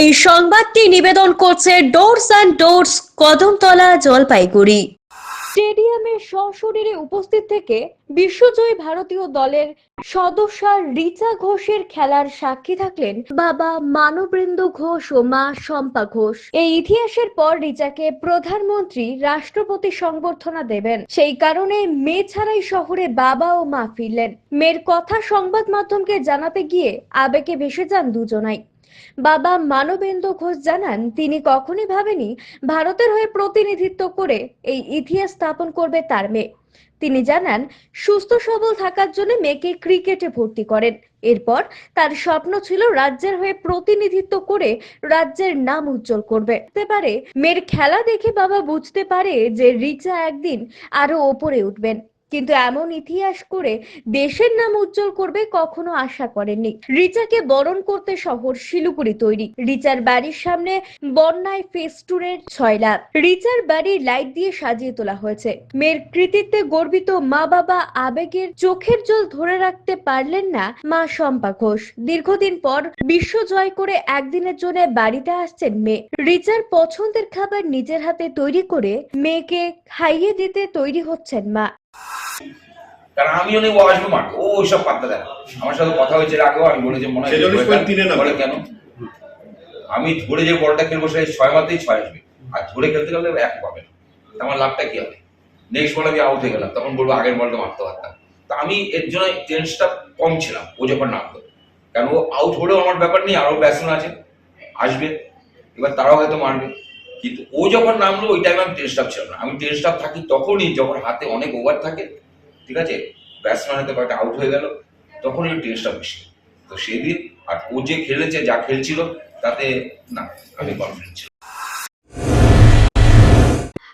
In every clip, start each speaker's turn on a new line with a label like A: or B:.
A: এই সংবাদটি নিবেদন করছে Doors and Doors Kadamtala, Jalpaiguri. স্টেডিয়ামে সশরীরে উপস্থিত থেকে বিশ্বজয়ী ভারতীয় দলের সদস্যা রিচা ঘোষের খেলার সাক্ষী থাকলেন বাবা মানবেন্দ্র ঘোষ ও মা শম্পা ঘোষ। এই ইতিহাসের পর রিচাকে প্রধানমন্ত্রী, রাষ্ট্রপতি সংবর্ধনা দেবেন। সেই কারণে মেয়ে ছাড়াই শহরে বাবা ও মা ফিরলেন। মেয়ের কথা সংবাদ মাধ্যমকে জানাতে গিয়ে আবেগে ভেসে যান দুজনাই। বাবা মানবেন্দ্র ঘোষ জানান, তিনি কখনই ভাবেনি ভারতের হয়ে প্রতিনিধিত্ব করে এই ইতিহাস স্থাপন করবে তার মেয়ে। তিনি জানান, সুস্থ সবল থাকার জন্য মেয়েকে ক্রিকেটে ভর্তি করেন। এরপর তার স্বপ্ন ছিল রাজ্যের হয়ে প্রতিনিধিত্ব করে রাজ্যের নাম উজ্জ্বল করবে। পারে, মেয়ের খেলা দেখে বাবা বুঝতে পারে যে রিচা একদিন আরও ওপরে উঠবেন। কিন্তু এমন ইতিহাস করে দেশের নাম উজ্জ্বল করবে কখনো আশা করেননি। রিচাকে বরণ করতে শহর শিলিগুড়ি তৈরি। রিচার বাড়ির সামনে বন্যায় ফেস্টুনের ছয় লাখ রিচার বাড়ির লাইট দিয়ে সাজিয়ে তোলা হয়েছে। মেয়ের কৃতিত্বে গর্বিত মা বাবা আবেগের চোখের জল ধরে রাখতে পারলেন না মা শম্পা ঘোষ। দীর্ঘদিন পর বিশ্ব জয় করে একদিনের জন্য বাড়িতে আসছেন মেয়ে। রিচার পছন্দের খাবার নিজের হাতে তৈরি করে মেয়েকে খাইয়ে দিতে তৈরি হচ্ছেন মা।
B: কারণ আমি অনেক ও আসবে মাঠ। ও ওইসব পাত্তা দেয়। আমার সাথে কথা হয়েছে আগেও আমি বলেছি মনে হয় কেন? আমি ধরে যে বলটা খেলব সেই ছয় মারতেই ছয় আসবে। আর ধরে খেলতে গেলে এক পাবে না। আমার লাভটা কি হবে? নেক্সট বল আমি আউট হয়ে গেলাম। তখন বলব আগের বলটা মারতে পারতাম। তা আমি এর জন্য টেন্সটা কম ছিলাম ও যখন নামতো। কারণ ও আউট হলেও আমার ব্যাপার নেই আরও ব্যাটসম্যান আছে আসবে। এবার তারাও হয়তো মারবে। কিন্তু ও যখন নামলো ওই টাইমে আমি টেস্ট ছিলাম না। আমি টেস্ট থাকি তখনই যখন হাতে অনেক ওভার থাকে ঠিক আছে? ব্যাটসম্যান হয়তো কয়েকটা আউট হয়ে গেল। তখন ওই টেস্টটা বেশি তো সেদিন আর ও যে খেলেছে, যা খেলছিল, তাতে না, আমি কনফিডেন্ট ছিল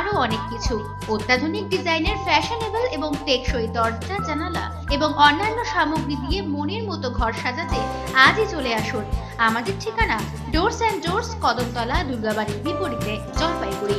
C: আরও অনেক কিছু। অত্যাধুনিক ডিজাইনের ফ্যাশনেবল এবং টেকসই দরজা, জানালা এবং অন্যান্য সামগ্রী দিয়ে মনের মতো ঘর সাজাতে আজই চলে আসুন। আমাদের ঠিকানা ডোরস অ্যান্ড ডোরস কদমতলা দুর্গাবাড়ির বিপরীতে, জলপাইগুড়ি।